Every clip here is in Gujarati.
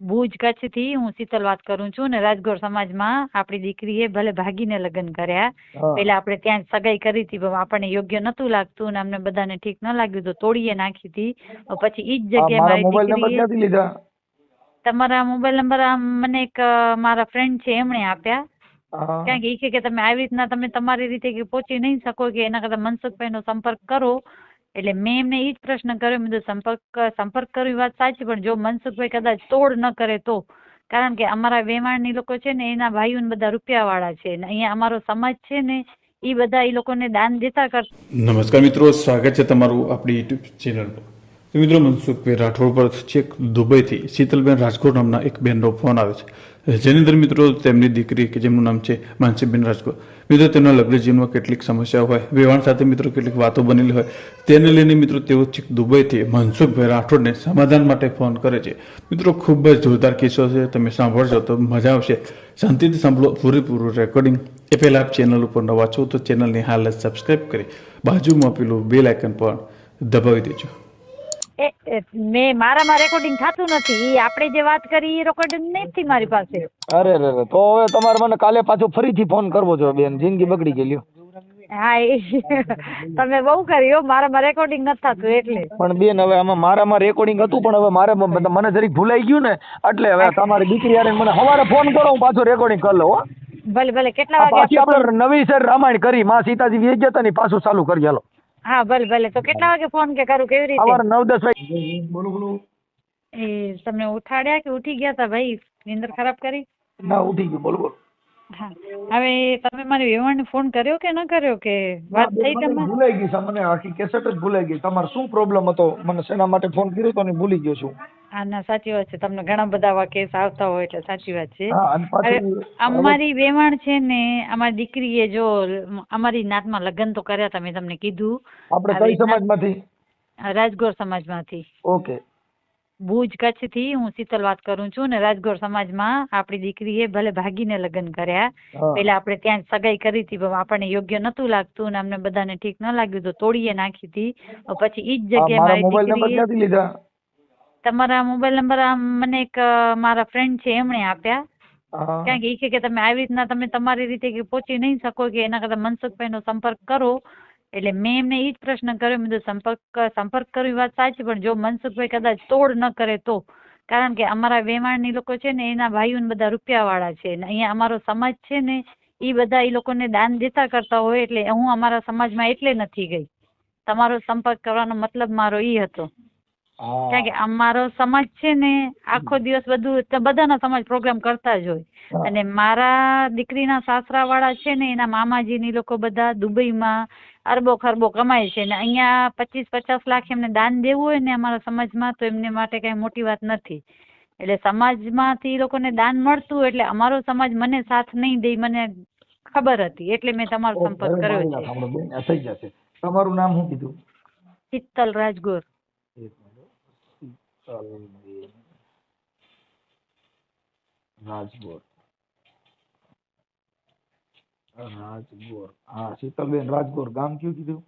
ભુજ કચ્છથી હું શીતલ વાત કરું છું ને રાજગોર સમાજમાં આપણી દીકરીએ ભલે ભાગીને લગ્ન કર્યા. પેલા આપણે ત્યાં સગાઈ કરી હતી આપણને યોગ્ય નતું લાગતું ને અમને બધાને ઠીક ન લાગ્યું તો તોડીએ નાખી હતી. પછી ઈ જ જગ્યાએ મારી દીકરીએ તમારા મોબાઈલ નંબર આમ મને એક મારા ફ્રેન્ડ છે એમણે આપ્યા. કારણ કે ઈ કે તમે આવી રીતના તમે તમારી રીતે કે પહોંચી નહીં શકો કે એના કરતા મનસુખભાઈ નો સંપર્ક કરો. એટલે મેં એમને એ જ પ્રશ્ન કર્યો, મેં સંપર્ક સંપર્ક કરવી વાત સાચી, પણ જો મનસુખભાઈ કદાચ તોડ ન કરે તો? કારણ કે અમારા વેવાણની લોકો છે ને, એના ભાઈઓને બધા રૂપિયાવાળા છે ને, અહીંયા અમારો સમાજ છે ને એ બધા એ લોકોને દાન દેતા કર. નમસ્કાર મિત્રો, સ્વાગત છે તમારું આપણી યુટ્યુબ ચેનલ પર. મિત્રો, મનસુખભાઈ રાઠોડ પર છેક દુબઈથી શીતલબેન રાજકોટ નામના એક બેનનો ફોન આવે છે. જેની અંદર મિત્રો, તેમની દીકરી કે જેમનું નામ છે માનસીબેન રાજકોટ. મિત્રો, તેમના લગ્ન જીવનમાં કેટલીક સમસ્યાઓ હોય વેવાણ સાથે મિત્રો કેટલીક વાતો બનેલી હોય, તેને લઈને મિત્રો તેઓ છેક દુબઈથી મનસુખભાઈ રાઠોડને સમાધાન માટે ફોન કરે છે. મિત્રો, ખૂબ જ જોરદાર કિસ્સો છે, તમે સાંભળશો તો મજા આવશે. શાંતિથી સાંભળો પૂરેપૂરું રેકોર્ડિંગ એ પહેલાં આપ ચેનલ ઉપર નવા છો તો ચેનલની હાલ જ સબસ્ક્રાઈબ કરી બાજુમાં પેલું બેલ આઇકન પણ દબાવી દેજો. એ મેં મારામાં રેકોર્ડિંગ થતું નથી. આપણે જે વાત કરી એ રેકોર્ડિંગ નથી મારી પાસે. અરે રે રે તો હવે તમારે મને કાલે પાછો ફરીથી ફોન કરવો જોઈએ બેન. જિંદગી બગડી ગયેલી હા. એ. તમે બહુ કર્યો મારામાં રેકોર્ડિંગ નથી થતું એટલે. પણ બેન હવે આમાં મારામાં રેકોર્ડિંગ હતું પણ હવે મારે મને જરીક ભૂલાઈ ગયું ને એટલે હવે તમારી દીકરી હારે મને સવારે ફોન કરો હું પાછો રેકોર્ડિંગ કરી લઉં હો. ભલે ભલે. કેટલા વાગે આપણે નવી સર રામાયણ કરી. માં સીતાજી વેચ્યા ને પાછું ચાલુ કરી હાલો. હા ભલે ભલે. તો કેટલા વાગે ફોન કે કરું કેવી રીતે? સવારે નવ દસ વાગે. બોલો બોલો. એ તમને ઉઠાડ્યા કે ઉઠી ગયા તા ભાઈ? નીંદર ખરાબ કરી? ના ઉઠી ગયું. બોલો બોલો. હા. હવે તમે મારી વેવાણને ફોન કર્યો કે ન કર્યો કે વાત થઈ મને ભૂલાઈ ગઈ છે મને આખી કેસેટ જ ભૂલાઈ ગઈ. તમારે શું પ્રોબ્લેમ હતો? મને શેના માટે ફોન કર્યો તો ને ભૂલી ગયો છું. હા ના સાચી વાત છે. તમને ઘણા બધા આવા કેસ આવતા હોય એટલે સાચી વાત છે. અમારી વેવાણ છે ને અમારી દીકરીએ જો અમારી નાતમાં લગ્ન તો કર્યા હતા મેં તમને કીધું. આપણે કઈ સમાજમાંથી? રાજગોર સમાજમાંથી. ઓકે. ભુજ કચ્છથી હું શીતલ વાત કરું છું ને રાજગોર સમાજમાં આપણી દીકરીએ ભલે ભાગીને લગ્ન કર્યા. પેલા આપણે ત્યાં સગાઈ કરી હતી આપણને યોગ્ય નતું લાગતું ને અમને બધાને ઠીક ન લાગ્યું તો તોડીએ નાખી હતી. પછી ઈ જ જગ્યાએ મારી દીકરીએ તમારા મોબાઈલ નંબર મને એક મારા ફ્રેન્ડ છે એમણે આપ્યા. કારણ કે કહે કે તમે આવી રીતના તમે તમારી રીતે કે પહોંચી નહીં શકો કે એના કરતા મનસુખભાઈ નો સંપર્ક કરો. એટલે મેં એમને એ જ પ્રશ્ન કર્યો મેં કીધું સંપર્ક સંપર્ક કરવી વાત સાચી પણ જો મનસુખભાઈ કદાચ તોડ ન કરે તો? કારણ કે અમારા વેવાણની લોકો છે ને એના ભાઈઓ ને બધા રૂપિયાવાળા છે ને અહીંયા અમારો સમાજ છે ને એ બધા એ લોકોને દાન દેતા કરતા હોય એટલે હું અમારા સમાજમાં એટલે નથી ગઈ. તમારો સંપર્ક કરવાનો મતલબ મારો ઈ હતો. કારણ કે અમારો સમાજ છે ને આખો દિવસ બધું બધાના સમાજ પ્રોગ્રામ કરતા જ હોય. અને મારા દીકરીના સાસરા વાળા છે ને એના મામાજી ની લોકો બધા દુબઈમાં અરબો ખરબો કમાય છે ને અહીંયા પચીસ પચાસ લાખ એમને દાન દેવું હોય ને અમારા સમાજમાં તો એમને માટે કઈ મોટી વાત નથી. એટલે સમાજમાંથી એ લોકોને દાન મળતું એટલે અમારો સમાજ મને સાથ નહીં દે મને ખબર હતી એટલે મેં તમારો સંપર્ક કર્યો છે. તમારું નામ શું કીધું? શીતલ રાજગોર. રાજગોર. રાજગોર. હા શીતલબેન રાજગોર. ગામ કયું કીધું?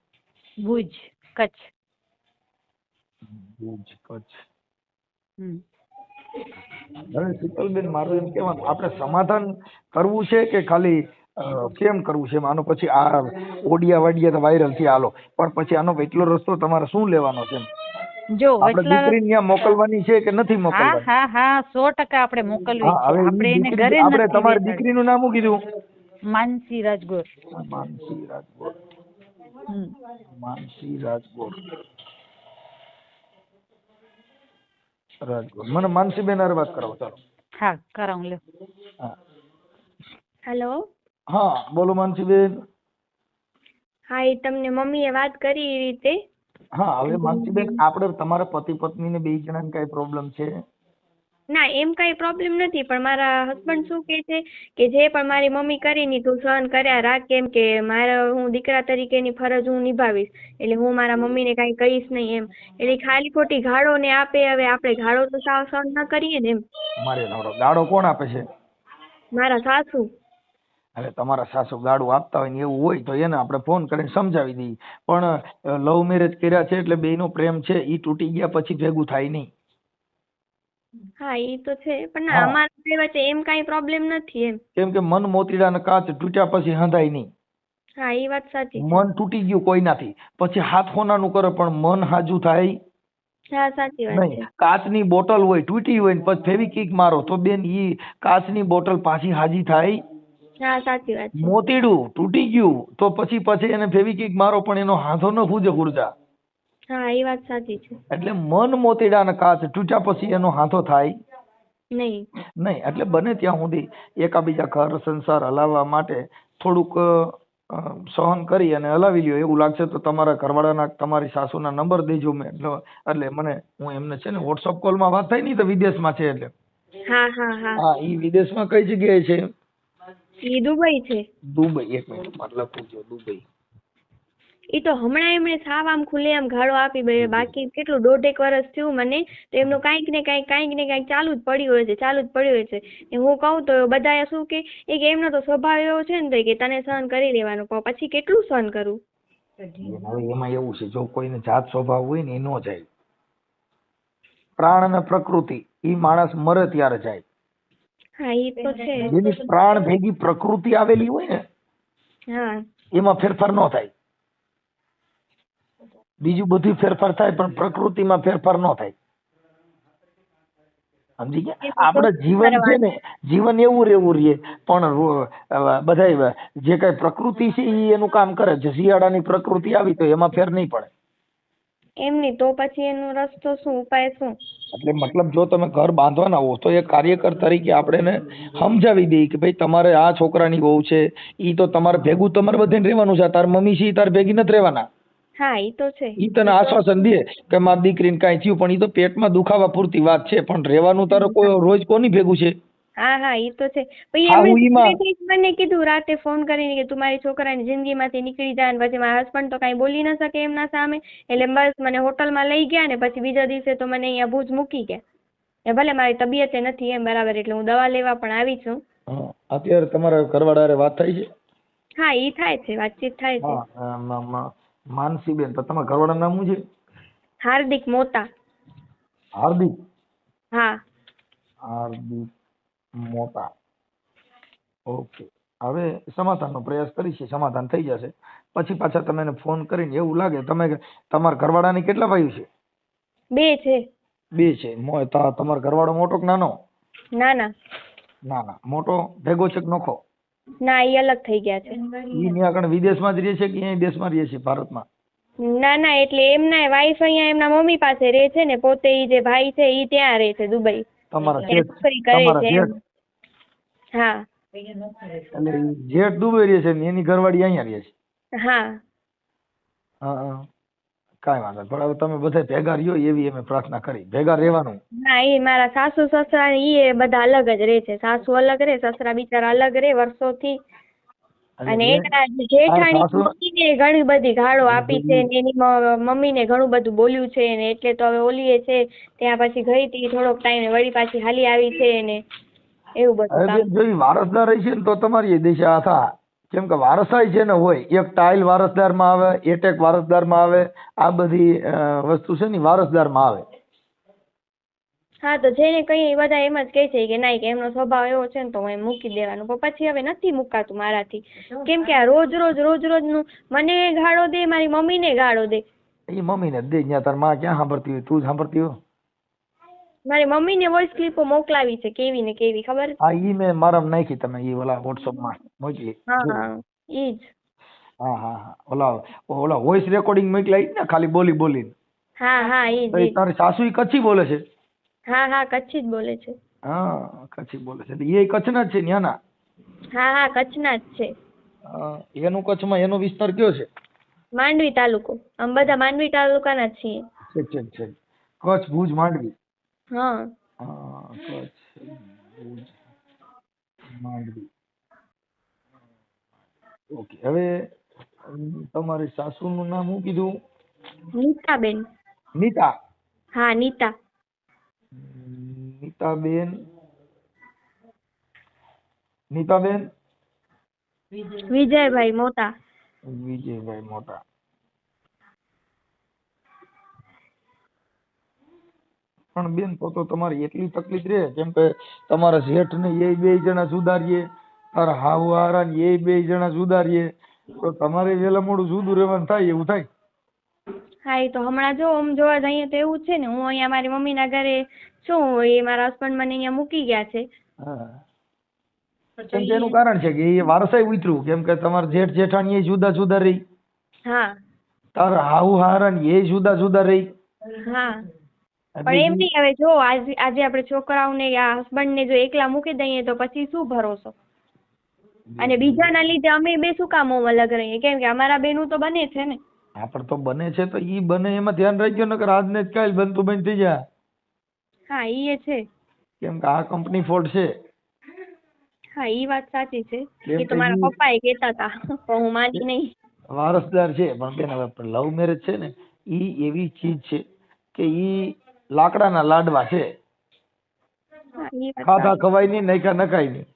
ભુજ કચ્છ. ભુજ કચ્છ. હવે શીતલબેન મારું એમ કહેવાનું આપણે સમાધાન કરવું છે કે ખાલી કેમ કરવું છે? આનો પછી આ ઓડિયા વાડિયા તો વાયરલથી હાલો. પણ પછી આનો એટલો રસ્તો તમારે શું લેવાનો છે જો આપણે દીકરીને ત્યાં મોકલવાની છે કે નથી મોકલવાની? હા હા 100% આપણે મોકલવી છે. આપણે એને ઘરે આપણે તમારી દીકરીનું નામ શું કીધું? માનસી રાજગોર માનસી રાજગોર માનસી રાજગોર રાજગોર મને માનસીબેન હારે વાત કરાવો ચાલો. હા કરાવું લ્યો. હા. હેલો? હા બોલો માનસીબેન હા એ તમને મમ્મીએ વાત કરી એ રીતે. હા હવે માનસીબેન આપણે તમારા પતિ પત્ની ને બે જણાને કઈ પ્રોબ્લેમ છે? ના એમ કાંઈ પ્રોબ્લેમ નથી પણ મારા હસબન્ડ શું કહે છે કે જે પણ મારી મમ્મી કરીને તું સહન કર્યા રાખ કેમ કે મારા હું દીકરા તરીકેની ફરજ હું નિભાવીશ. એટલે હું મારા મમ્મીને કાંઈ કહીશ નહીં એમ. એટલે ખાલી ખોટી ગાળો ને આપે હવે આપણે ગાળો તો સાવ સહન ન કરીએ ને એમ. મારે ગાળો કોણ આપે છે? મારા સાસુ. હવે તમારા સાસુ ગાળું આપતા હોય ને એવું હોય તો એને આપણે ફોન કરીને સમજાવી દઈએ. પણ લવ મેરેજ કર્યા છે એટલે બેયનો પ્રેમ છે એ તૂટી ગયા પછી ભેગું થાય નહીં. હા ઈ તો છે પણ ના હા. અમારા એમ કાંઈ પ્રોબ્લેમ નથી એમ. કેમ કે મન મોતીડાના કાચ તૂટ્યા પછી હંધાય નહીં. હા ઈ વાત સાચી છે. મન તૂટી ગયું કોઈનાથી. પછી હાથ હોનાનું કરે પણ મન હાજુ થાય હા સાચી વાત નહીં. કાચની બોટલ હોય તૂટી હોય ને પછી ફેવિકિક મારો તો બેન ઈ કાચની બોટલ પાછી હાજી થાય. હા સાચી વાત છે. મોતીડું તૂટી ગયું તો પછી પછી એને ફેવિકિક મારો પણ એનો હાથો ન ફૂજે ખુરજા હા એ વાત સાચી છે. એટલે મન મોતીડાના કાચ તૂટ્યા પછી એનો હાથો થાય? નહીં. નહીં એટલે બને ત્યાં સુધી એકાબીજા ઘર સંસાર હલાવવા માટે થોડુંક સહન કરી અને હલાવી લ્યો. એવું લાગશે તો તમારા ઘરવાળાના તમારી સાસુના નંબર દેજો મેં. એટલે એટલે મને હું એમને છે ને વોટ્સઅપ કોલમાં વાત થઈ નહીં તો વિદેશમાં છે એટલે. હા હા હા. હા ઈ વિદેશમાં કઈ જગ્યાએ છે? ઈ દુબઈ છે. દુબઈ એક મિનિટ મતલબ પૂછજો દુબઈ. ઈ તો હમણાં એમણે સાવ આમ ખુલ્લેઆમ ગાળો આપી બે બાકી કેટલું દોઢેક વર્ષ થયું મને તો એમનું કાંઈક ને કાંઈક કાંઈક ને કાંઈક ચાલુ જ પડ્યું હોય છે ચાલુ જ પડ્યું હોય છે. ને હું કહું તો બધા શું કે એ કે એમનો તો સ્વભાવ એવો છે ને તો કે તને સહન કરી લેવાનું કહો પછી કેટલું સહન કરું? હવે એમાં એવું છે જો કોઈને જાત સ્વભાવ હોય ને એ નો જાય. પ્રાણ અને પ્રકૃતિ ઈ માણસ મરે ત્યારે જાય. હા એ તો છે. જેની પ્રાણ ભેગી પ્રકૃતિ આવેલી હોય ને હા. એમાં ફેરફાર ન થાય. બીજું બધું ફેરફાર થાય પણ પ્રકૃતિમાં ફેરફાર ન થાય. સમજી ગયા? આપણે જીવન છે ને જીવન એવું રહેવું રહીએ પણ બધા જે કઈ પ્રકૃતિ છે એ એનું કામ કરે. છે શિયાળાની પ્રકૃતિ આવી તો એમાં ફેર નહીં પડે. એમની તો પછી એનો રસ્તો શું ઉપાય શું? એટલે મતલબ જો તમે ઘર બાંધવાના હો તો એ કાર્યકર તરીકે આપણે સમજાવી દઈએ કે ભાઈ તમારે આ છોકરાની વહુ છે એ તો તમારે ભેગું તમારે બધાને રહેવાનું છે તાર મમ્મી છે તાર ભેગી નથી રહેવાના. હા ઈ તો છે. ઈ તને આશ્વાસન દે કે મારી દીકરીને કાંઈ થયું પણ ઈ તો પેટમાં દુખાવા પૂરતી વાત છે. પણ રહેવાનું તારે કોઈ રોજ કોની ભેગું છે? હા હા એ તો છે. પછી એમણે મને કીધું રાતે ફોન કરીને કે તું મારી છોકરાની જિંદગીમાંથી નીકળી જા ને પછી મારા હસબન્ડ તો કાંઈ બોલી ન શકે એમના સામે. એટલે બસ મને હોટલમાં લઈ ગયા ને પછી બીજા દિવસે તો મને અહીંયા ભુજ મૂકી ગયા. એ ભલે મારી તબિયત નથી એમ બરાબર એટલે હું દવા લેવા પણ આવી છું. હા, અત્યારે તમારા ઘરવાળા હારે વાત થઈ છે? હા એ થાય છે વાતચીત થાય છે. હા. માનસીબેન તો તમારા ઘરવાળાનું નામ શું છે? હાર્દિક મોતા. હાર્દિક? હા. હાર્દિક મોટા ઓકે. હવે સમાધાનનો પ્રયાસ કરીશું સમાધાન થઈ જશે. પછી પાછા તમે એને ફોન કરીને એવું લાગે તમે તમારા ઘરવાળાની કેટલા ભાઈઓ છે? બે છે. બે છે. તમારો ઘરવાળો મોટો કે નાનો. ના નાના. ના ના મોટો ભેગો છે કે નોખો? ના એ અલગ થઈ ગયા છે. ઈ ન્યા આગળ વિદેશમાં જ રહે છે કે અહીં દેશમાં રહે છે ભારતમાં? ના ના એટલે એમના વાઈફ અહીંયા એમના મમ્મી પાસે રહે છે ને પોતે ઈ જે ભાઈ છે ઈ ત્યાં રહે છે દુબઈ. તમારા જેઠ નોકરી કરે તમારા છે એમ. જેઠ હા એટલે જેઠ દુબઈ રહે છે ને એની ઘરવાળી અહીંયા રહે છે? હા. હા હા. કાંઈ વાંધો નહીં. પણ હવે તમે બધા ભેગા રહ્યો એવી અમે પ્રાર્થના કરી. ભેગા રહેવાનું. ના એ મારા સાસુ સસરા એ બધા અલગ જ રહે છે. સાસુ અલગ રહે સસરા બિચારા અલગ રહે વર્ષોથી. અને એના જેઠાણી ઘણી બધી ગાળો આપી છે ને એની મમ્મીને ઘણું બધું બોલ્યું છે ને એટલે તો હવે ઓલીએ છે. ત્યાં પછી ગઈ હતી થોડોક ટાઈમ વળી પાછી હાલી આવી છે ને એવું બધું વારસદાર હશે ને તો તમારી દિશા થા. કેમ કે વારસાઈ છે ને હોય એક ટાઇલ વારસદારમાં આવે એટેક વારસદારમાં આવે આ બધી વસ્તુ છે ને વારસદારમાં આવે. હા તો જેને કહીએ એ બધા એમ જ કહે છે કે ના કે એમનો સ્વભાવ એવો છે ને તો હું એમ મૂકી દેવાનું. પણ પછી હવે નથી મુકાતું મારાથી. કેમ કે આ રોજ રોજ રોજ રોજનું મને ગાળો દે મારી મમ્મીને ગાળો દે. એ મમ્મીને દે ત્યાં તારમાં ક્યાં સાંભળતી હોય? તું સાંભળતી હોય મારી મમ્મીને વોઇસ ક્લિપો મોકલાવી છે કેવી ને કેવી ખબર? હા ઈ મેં મારામાં નાખી તમે ઈ ઓલા વોટ્સઅપમાં મોકલી હા હા. ઈ જ. હા હા. હા ઓલા ઓલા વોઇસ રેકોર્ડિંગ મોકલાઈ ને ખાલી બોલી બોલી હા હા ઈ જ. તારી સાસુ ઈ કચ્છી બોલે છે? હા હા કચ્છી જ બોલે છે. હા કચ્છી બોલે છે. એટલે એ કચ્છના જ છે ન્યાના હા હા કચ્છના જ છે. એનું કચ્છમાં એનો વિસ્તાર કયો છે? માંડવી તાલુકો. અમે બધા માંડવી તાલુકાના જ છીએ. ઠીક ઠીક છે કચ્છ ભુજ માંડવી. હા. હા કચ્છ ભુજ માંડવી. ઓકે હવે તમારી સાસુનું નામ શું કીધું? નીતાબેન. નીતા? હા નીતા. નીતાબેન. નીતાબેન? વિજયભાઈ મોટા. વિજયભાઈ મોટા. પણ બેન તો તો તમારી એટલી તકલીફ રહે કેમ કે તમારા જેઠ ને એ બે જણા સુધારીએ તારા હાવહારા ને એ બે જણા સુધારીએ તો તમારે વેલા મોડું જુદું રહેવાનું થાય એવું થાય? હા એ તો હમણાં જો આમ જોવા જઈએ તો એવું છે ને હું અહીંયા મારી મમ્મી ના ઘરે છું એ મારા હસબન્ડ મને અહીંયા મૂકી ગયા છે. હા. કેમ કે એનું કારણ છે કે એ વારસાઈ ઉતર્યું કેમ કે તમારા જેઠ જેઠાણી એ જુદા જુદા રહી. હા. તારા હાઉ હારા ને એ જુદા જુદા રહી. હા. પણ એમ નહીં હવે જો આજે આજે આપણે છોકરાઓને આ હસબન્ડને જો એકલા મૂકી દઈએ તો પછી શું ભરોસો? અને બીજાના લીધે અમે બે શું કામ અલગ રહીએ? કેમ કે અમારા બેનું તો બને છે ને. હા તો બને છે તો ઈ બને એમાં ધ્યાન રાખજો નકર આજને જ કાલ બનતું બંધ થઈ જાય હા ઈ એ છે. કેમ કે આ કંપની ફોલ્ટ છે. હા ઈ વાત સાચી છે. એ તો કે મારા પપ્પા એ કહેતા હતા પણ હું માની નહીં. વારસદાર છે પણ બેન હવે લવ મેરેજ છે ને ઈ એવી ચીજ છે કે ઈ લાકડાના લાડવા છે. ખાધા ખવાય નહીં નખા નખાય નહીં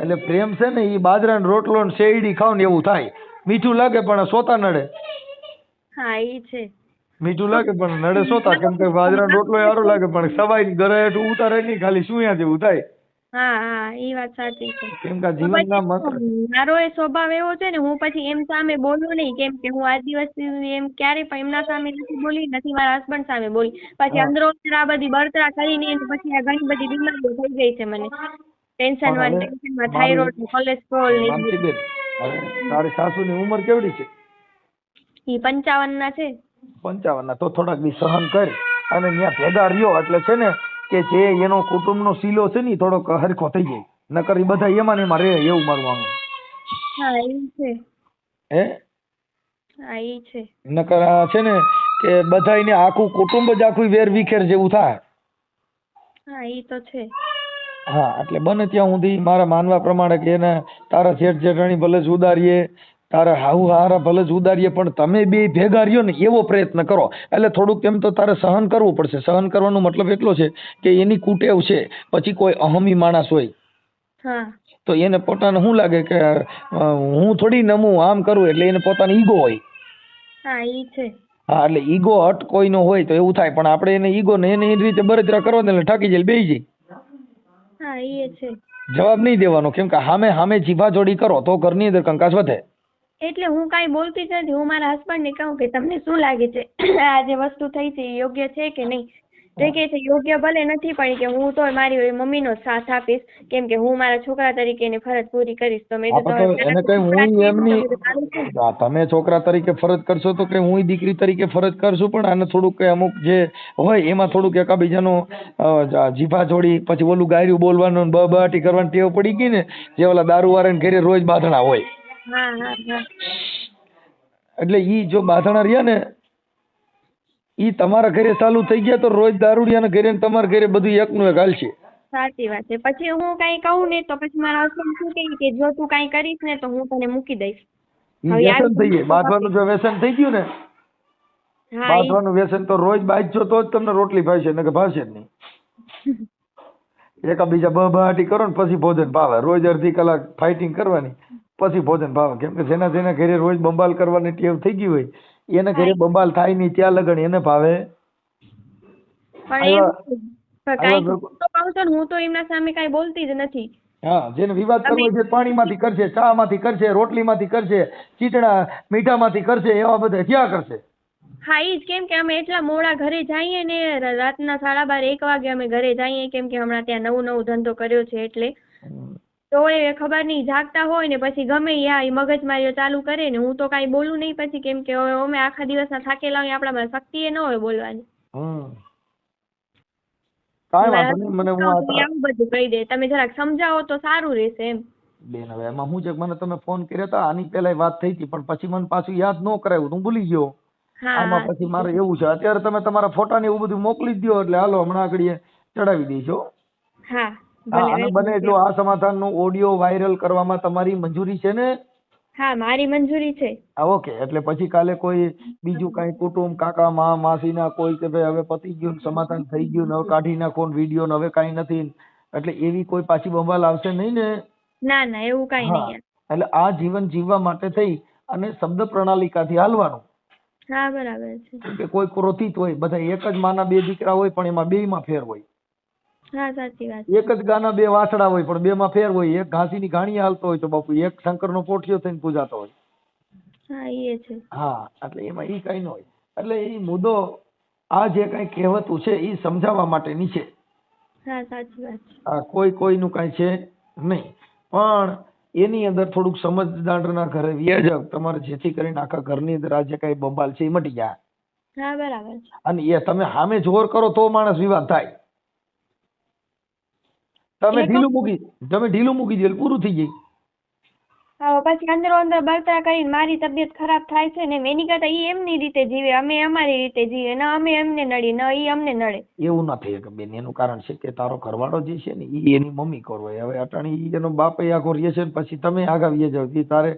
એટલે પ્રેમ છે ને ઈ બાજરાનો રોટલો ને શેરડી ખાવ ને એવું થાય. મીઠું લાગે પણ સોતા નડે. હા છે. મીઠું લાગે પણ નડે સોતા કેમ કે બાજરા રોટલો સારો લાગે પણ સવાઈ ઘરે ઉતારે નહીં ખાલી સુયા જેવું થાય. હા હા ઈ વાત સાચી છે. કેમ કે આ મારો એ સ્વભાવ એવો છે ને હું પછી એમ સામે બોલું નહીં કેમ કે હું દિવસ એમ ક્યારે પણ એમના સામે નથી બોલી નથી મારા હસબન્ડ સામે બોલી. પછી અંદરો આ બધી બળતરા કરીને પછી આ ઘણી બધી બીમારીઓ થઈ ગઈ છે મને. ટેન્શનમાં ટેન્શનમાં થાઇરોઇડ કોલેસ્ટ્રોલ ને ઉંમર કેવડી છે? એ પંચાવન ના છે. પંચાવન ના તો થોડાક બી સહન કર. અને ત્યાં ભેગા રહ્યો એટલે છે ને કે જે એનો કુટુંબનો સીલો છે ને થોડોક હરખો થઈ જાય. નકર બધા એમાં ને એમાં રહે એવું મારું હા ઈ છે. હે? હા ઈ છે. નકર છે ને કે બધાયને આખું કુટુંબ જ આખું વેર વિખેર જેવું થાય. હા એ તો છે. હા એટલે બને ત્યાં સુધી મારા માનવા પ્રમાણે કે એને તારા જેઠ જેઠાણી ભલે જ ઉદારીએ તારા હાહુ હારા ભલે જ ઉદારીએ પણ તમે બે ભેગા રહ્યો ને એવો પ્રયત્ન કરો. એટલે થોડુંક તેમ તો તારે સહન કરવું પડશે. સહન કરવાનો મતલબ એટલો છે કે એની કુટેવ છે પછી કોઈ અહમી માણસ હોય. તો એને પોતાને શું લાગે કે હું થોડી નમું આમ કરું એટલે એને પોતાનો ઈગો હોય. હા ઈ છે. હા એટલે ઈગો હટ કોઈનો હોય તો એવું થાય પણ આપણે એને ઈગો ને એને એ રીતે બરતરા કરવા ને એટલે ઠાકી જાય બેસી જાય. હા એ છે. જવાબ નહીં દેવાનો કેમ કે સામે સામે જીભા જોડી કરો તો ઘરની અંદર કંકાસ વધે. એટલે હું કાંઈ બોલતી જ નથી. હું મારા હસબન્ડને કહું કે તમને શું લાગે છે? આ જે વસ્તુ થઈ છે એ યોગ્ય છે કે નહીં? તે કહે છે યોગ્ય ભલે નથી પણ કે હું તો મારી મમ્મીનો સાથ આપીશ. કેમ કે હું મારા છોકરા તરીકે એની ફરજ પૂરી કરીશ. તો મેં તો તમે છોકરા તરીકે ફરજ કરશો તો કે હું દીકરી તરીકે ફરજ કરશું પણ આને થોડુંક અમુક જે હોય એમાં થોડુંક એકાબીજાનો જીભા જોડી પછી ઓલું ગાયરું બોલવાનું ને બબાટી કરવાની ટેવ પડી ગઈ ને જે ઓલા દારૂ વાળાને ઘરે રોજ બાંધણા હોય. એટલે ઈ જો બાથણા રહ્યા ને ઈ તમારા ઘરે ચાલુ થઈ ગયા તો રોજ દારૂડિયાના ઘરે ને તમારા ઘરે બધું એકનું એક હાલશે. સાચી વાત છે. પછી હું કઈ કહું ને તો પછી મારા હસબન્ડ શું કહે કે જો તું કઈ કરીશ ને તો હું તને મૂકી દઈશ. વ્યસન થઈ ગયું. બાંધવાનું જો વ્યસન થઈ ગયું ને બાંધવાનું વ્યસન તો રોજ બાંધજો તો જ તમને રોટલી ભાવશે નકર ભાવશે જ નહીં. એકાબીજા બહાટી કરો ને પછી ભોજન ભાવે. રોજ અડધી કલાક ફાઇટિંગ કરવાની. પછી ભોજન ભાવે. કેમ કે જેના જેના ઘરે રોજ બંબાલ કરવાની ટેવ થઈ ગઈ હોય એના ઘરે બંબાલ થાય નહીં ત્યાં લગણ એને ભાવે. હું તો એમના સામે કઈ બોલતી જ નથી. હા જેને વિવાદ કરવો છે પાણીમાંથી કરશે ચામાંથી કરશે રોટલીમાંથી કરશે ચીટણા મીઠામાંથી કરશે એવા બધા ક્યાં કરશે. હા ઈ જ કેમ કે અમે એટલા મોડા ઘરે જઈએ ને રાતના સાડા બાર એક વાગે અમે ઘરે જઈએ કેમ કે હમણાં ત્યાં નવું નવું ધંધો કર્યો છે એટલે. તો એ ખબર નહીં જાગતા હોય ને પછી ગમે એ આ મગજમારીઓ ચાલુ કરે ને હું તો કાંઈ બોલું નહીં પછી કેમ કે હવે અમે આખા દિવસના થાકેલા હોય આપણામાં શક્તિ એ ન હોય બોલવાની. કાંઈ વાંધો નહીં મને હું આ આવું બધું કહી દે તમે જરાક સમજાવો તો સારું રહેશે એમ. બેન હવે એમાં હું છે મને તમે ફોન કર્યો હતા આની પહેલા વાત થઈ હતી પણ પછી મને પાછું યાદ ન કરાવ્યું તો હું ભૂલી ગયો. હા. આમાં પછી મારે એવું છે અત્યારે તમે તમારા ફોટા ને એવું બધું મોકલી દો એટલે હાલો હમણાં આગળ ચડાવી દઈશું હા. અને બને એટલું આ સમાધાનનું ઓડિયો વાયરલ કરવામાં તમારી મંજૂરી છે ને? હા મારી મંજૂરી છે. ઓકે. એટલે પછી કાલે કોઈ બીજું કઈ કુટુંબ કાકા મા માસીના કોઈ કે ભાઈ હવે પતી ગયું સમાધાન થઈ ગયું ને હવે કાઢી નાખો ને વીડિયો ને હવે કઈ નથી. એટલે એવી કોઈ પાછી બંબાલ આવશે નહીં ને? ના ના એવું કઈ નહીં. એટલે આ જીવન જીવવા માટે થઈ અને શબ્દ પ્રણાલિકાથી હાલવાનું. હા બરાબર છે. કે કોઈ ક્રોધિત હોય બધા એક જ માના બે દીકરા હોય પણ એમાં બેયમાં ફેર હોય. હા સાચી વાત એક જ ગાના બે વાછડા હોય પણ બેમાં ફેર હોય. એક ઘાસીની ઘાણી હાલતો હોય તો બાપુ એક શંકરનો પોઠિયો થઈને પૂજાતો હોય. હા એ છે. હા એટલે એમાં ઈ કઈ ન હોય. એટલે એ મુદ્દો આ જે કઈ કહેવતું છે એ સમજાવવા માટેની છે. હા સાચી વાત છે. આ કોઈ કોઈનું કઈ છે નહીં. પણ એની અંદર થોડુંક સમજદારના ઘરે વ્યાજક તમારે જેથી કરીને આખા ઘરની અંદર આ જે કઈ બબાલ છે એ મટી જાય. હા બરાબર અને એ તમે સામે જોર કરો તો માણસ વિવાદ થાય. તમે એ ઢીલું મૂકી તમે ઢીલું મૂકી દીધું પૂરું થઈ જાય. હા પછી અંદર અંદર બળતરા કરીને મારી તબિયત ખરાબ થાય છે ને એની કરતા ઈ એમની રીતે જીવે અમે અમારી રીતે જીવે ન અમે એમને નડી ન ઈ અમને નડે. એવું ના થઈ શકે બેન એનું કારણ છે કે તારો ઘરવાળો જે છે ને ઈ એની મમ્મી કરો હવે અટાણી ઈ એનો બાપ એ આખો રહે છે ને પછી તમે આગાવીએ જાવ તારે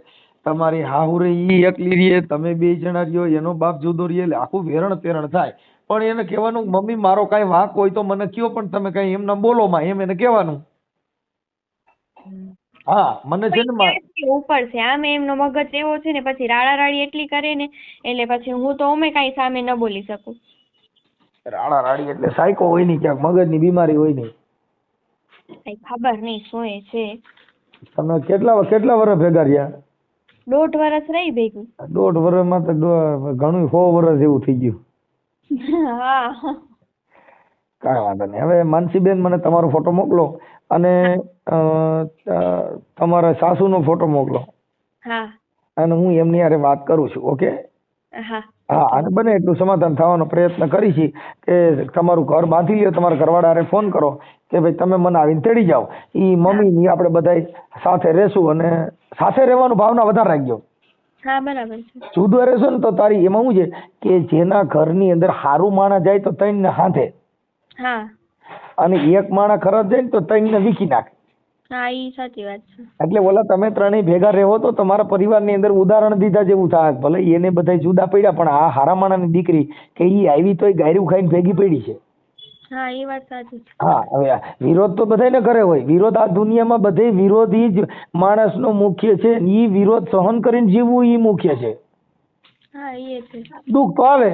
તમારી હાહુ રે ઈ એકલી રહે તમે બે જણા રહ્યો એનો બાપ જુદો રહીએ એટલે આખું વેરણ તેરણ થાય. પણ એને કહેવાનું મમ્મી મારો કાંઈ વાંક હોય તો મને કયો પણ તમે કાંઈ એમને બોલો માં એમ એને કહેવાનું. હા મને છે ને ઉપર છે. આમે એમનો મગજ એવો છે ને પછી રાડા રાડી એટલી કરે ને એટલે પછી હું તો અમે કાંઈ સામે ન બોલી શકું. રાડા રાડી એટલે સાયકો હોય નહીં ક્યાંક મગજની બીમારી હોય નહીં. કઈ ખબર નહીં શું એ છે. તમે કેટલા કેટલા વર્ષ ભેગા રહ્યા? દોઢ વર્ષ રહી ભેગું. દોઢ વર્ષમાં તો ઘણું સો વર્ષ જેવું થઈ ગયું. હા. કાંઈ વાંધો નહીં. હવે માનસીબેન મને તમારો ફોટો મોકલો અને તમારા સાસુ સાસુનો ફોટો મોકલો. હા. અને હું એમની હારે વાત કરું છું ઓકે? હા. હા અને બને એટલું સમાધાન થવાનો પ્રયત્ન કરી કે તમારું ઘર બાંધી લ્યો તમારા ઘરવાળા ફોન કરો કે ભાઈ તમે મને આવીને તેડી જાઓ. ઈ મમ્મી ની આપણે બધા સાથે રહેશું અને સાથે રહેવાનું ભાવના વધારે રાખજો. હા બરાબર છે. જુદો રહેશો ને તો તારી એમાં શું છે કે જેના ઘરની અંદર હારું માણસ જાય તો ત્રણ ને હાથે હા. અને એક માણસ ખરાબ જાય ને તો ત્રણ ને વીખી નાખે. હા ઈ સાચી વાત છે. એટલે ઓલા તમે ત્રણેય ભેગા રહેવો તો તમારા પરિવારની અંદર ઉદાહરણ દીધા જેવું થાય. ભલે એને બધા જુદા પડ્યા પણ આ હારા માણાની દીકરી કે એ આવી તોય ગાયરું ખાઈને ભેગી પડી છે. હા એ વાત સાચી હા હવે વિરોધ તો બધાને કરે હોય. વિરોધ આ દુનિયામાં બધે વિરોધી જ માણસનો મુખ્ય છે ઈ વિરોધ સહન કરીને જીવવું ઈ મુખ્ય છે. હા એ છે. દુઃખ તો આવે.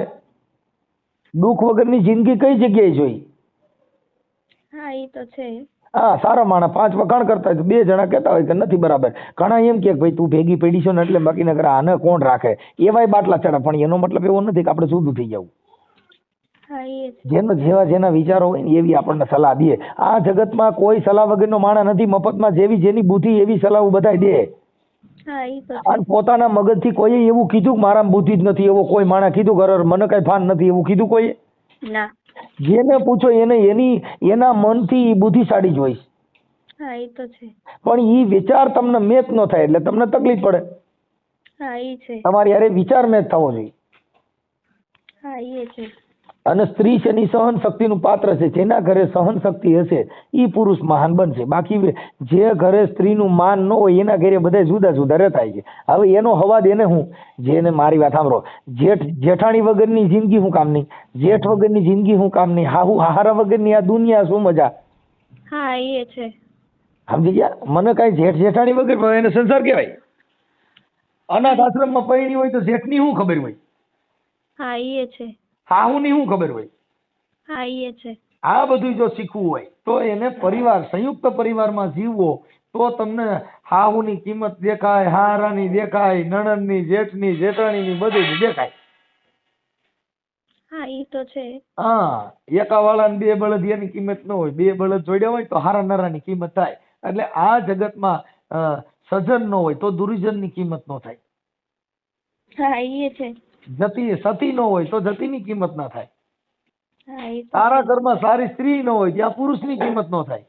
દુઃખ વગરની જિંદગી કઈ જગ્યાએ જોઈ? હા એ તો છે. હા સારા માણસ પાંચ વખાણ કરતા હોય બે જણા કહેતા હોય કે નથી બરાબર. ઘણા એમ કે ભાઈ તું ભેગી પડી છો ને એટલે બાકી નગર આને કોણ રાખે? એવાય બાટલા ચડે પણ એનો મતલબ એવો નથી કે આપણે શુદ્ધ થઈ જવું જેનો જેવા જેના વિચારો હોય ને એવી આપણને સલાહ દે. આ જગતમાં કોઈ સલાહ વગરનો માણસ નથી મફતમાં જેવી જેની બુદ્ધિ એવી સલાહ બધાય દે. એ અને પોતાના મગજથી કોઈ એવું કીધું કે મારામાં બુદ્ધિ જ નથી એવો કોઈ માણસ કીધું ઘર મને કઈ ભાન નથી એવું કીધું કોઈ જેને પૂછો એને એની એના મનથી થી બુદ્ધિશાળી જ હોય. હા એ તો છે. પણ ઈ વિચાર તમને મેચ ન થાય એટલે તમને તકલીફ પડે. હા એ છે. તમારી હારે વિચાર મેચ થવો જોઈએ. હા એ છે. અને સ્ત્રી છે એની સહન શક્તિનું પાત્ર છે જેના ઘરે સહન શક્તિ હશે ઈ પુરુષ મહાન બનશે. બાકી જે ઘરે સ્ત્રીનું માન ન હોય એના ઘરે બધા જુદા જુદા રહેતા છે. હવે એનો હવાદ એને હું જેને મારી વાત સાંભળો. જેઠ જેઠાણી વગરની જિંદગી હું કામની જેઠ વગરની જિંદગી હું કામની હાહુ હારા વગરની આ દુનિયા શું મજા? હા એ છે. સમજી ગયા? મને કઈ જેઠ જેઠાણી વગર એને સંસાર કહેવાય. અનાથ આશ્રમમાં પૈણી હોય તો જેઠની શું ખબર હોય? હા એ છે. હાહુની શું ખબર હોય? હા એ છે. આ બધું જો શીખવું હોય તો એને પરિવાર સંયુક્ત પરિવારમાં જીવવો તો તમને હાહુની કિંમત દેખાય હારાની દેખાય નણંદની જેઠની જેઠાણીની બધી દેખાય. હા એ તો છે. હા એકાવાળાને બે બળદ એની કિંમત ન હોય બે બળદ જોડ્યા હોય તો હારા નરાની કિંમત થાય. એટલે આ જગતમાં અ, સજન ન હોય તો દુર્જનની કિંમત ન થાય. હા એ છે. જતી સતી ન હોય તો જતીની કિંમત ના થાય. તારા ઘરમાં સારી સ્ત્રી ન હોય ત્યાં પુરુષની કિંમત ન થાય.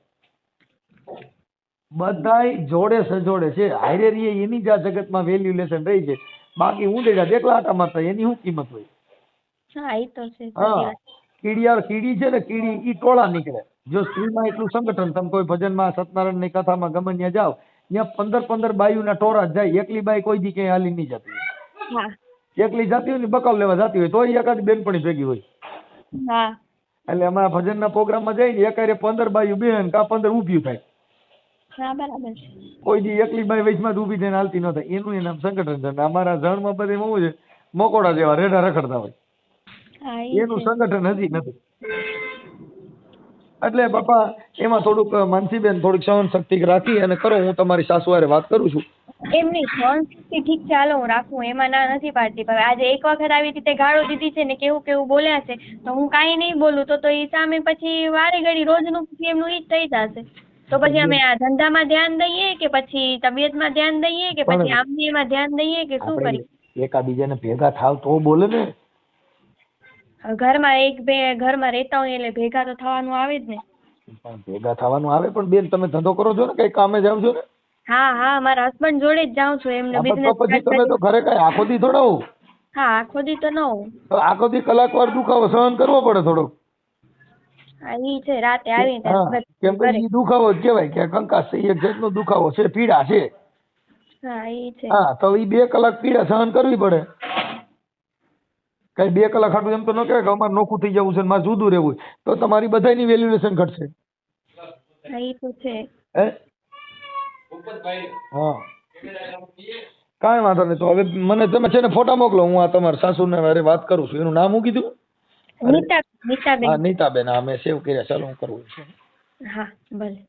બધાય જોડે સજોડે છે. હારે રહીએ એની જ આ જગતમાં વેલ્યુલેશન રહી છે. બાકી હું દેખા દેખલા આટા મારતા એની શું કિંમત હોય? હા કીડિયાર કીડી છે ને કીડી ઈ ટોળા નીકળે. જો સ્ત્રીમાં એટલું સંગઠન તમે કોઈ ભજનમાં સત્યનારાયણની કથામાં ગમે ત્યાં જાઓ ત્યાં પંદર પંદર બાયુના ટોળા જ જાય. એકલી બાઈ કોઈ દી ક્યાંય હાલી નહીં જતી. હા. એકલી જતી હોય ને બકાલ લેવા જતી હોય તોય એકાદ બેનપણી ભેગી હોય. હા. એટલે અમારા ભજનના પ્રોગ્રામમાં જઈને એકારે પંદર બાયું બેન કા પંદર ઊભી થાય. હા બરાબર કોઈ દી એકલી બાઈ વચમાં જ ઊભી થઈને હાલતી ન થાય. એનું એ નામ સંગઠન છે. અમારા જણમાં બધે શું છે મકોડા જેવા રેડા રખડતા હોય. એનું સંગઠન હજી નથી. એટલે બાપા એમાં થોડુંક માનસીબેન થોડીક સહન શક્તિ રાખી અને કરો હું તમારી સાસુ વાત કરું છું. એમ નહીં સહનશક્તિ ઠીક છે હાલો હું રાખું એમાં ના નથી પાડતી. પણ આજે એક વખત આવી રીતે ગાળો દીધી છે ને કેવું કેવું બોલ્યા છે તો હું કાંઈ નહીં બોલું તો તો એ સામે પછી વારે ઘડી રોજનું એમનું ઈ જ થઈ જશે. તો પછી અમે આ ધંધામાં ધ્યાન દઈએ કે પછી તબિયતમાં ધ્યાન દઈએ કે પછી આમની એમાં ધ્યાન દઈએ કે શું કરીએ? એકાબીજાને ભેગા થાવ તો બોલે ને. ઘરમાં એક બે ઘરમાં રહેતા હોય એટલે ભેગા તો થવાનું આવે જ ને. ભેગા થવાનું આવે પણ બેન તમે ધંધો કરો છો ને કઈ કામે જાવ છો ને? હા હા મારા હસબન્ડ જોડે જ જાઉં છું એમને બિઝનેસ તો પછી તમે તો ઘરે કઈ આખો દી થોડો હા આખો દી તો ન હોઉં. આખો દી કલાક વાર દુખાવો સહન કરવો પડે થોડો? હા ઈ છે રાતે આવીને કેમ કે ઈ દુખાવો જ કહેવાય કે કંકાસ છે એક જાતનો દુખાવો છે પીડા છે. હા ઈ છે. હા તો ઈ બે કલાક પીડા સહન કરવી પડે. કઈ બે કલાક હાટું એમ તો ન કહેવાય કે અમારે નોખું થઈ જવું છે ને મારે જુદું રહેવું. તો તમારી બધાની વેલ્યુએશન ઘટશે. હા ઈ તો છે. હે. કાંઈ વાંધો નહીં. તો હવે મને તમે છે ને ફોટા મોકલો. હું આ તમારા સાસુને અરે વાત કરું છું. એનું નામ હું કીધું? નીતા નીતાબેન. હા નીતાબેન. હા મેં સેવ કર્યા. ચાલો હું કરું છું. હા ભલે.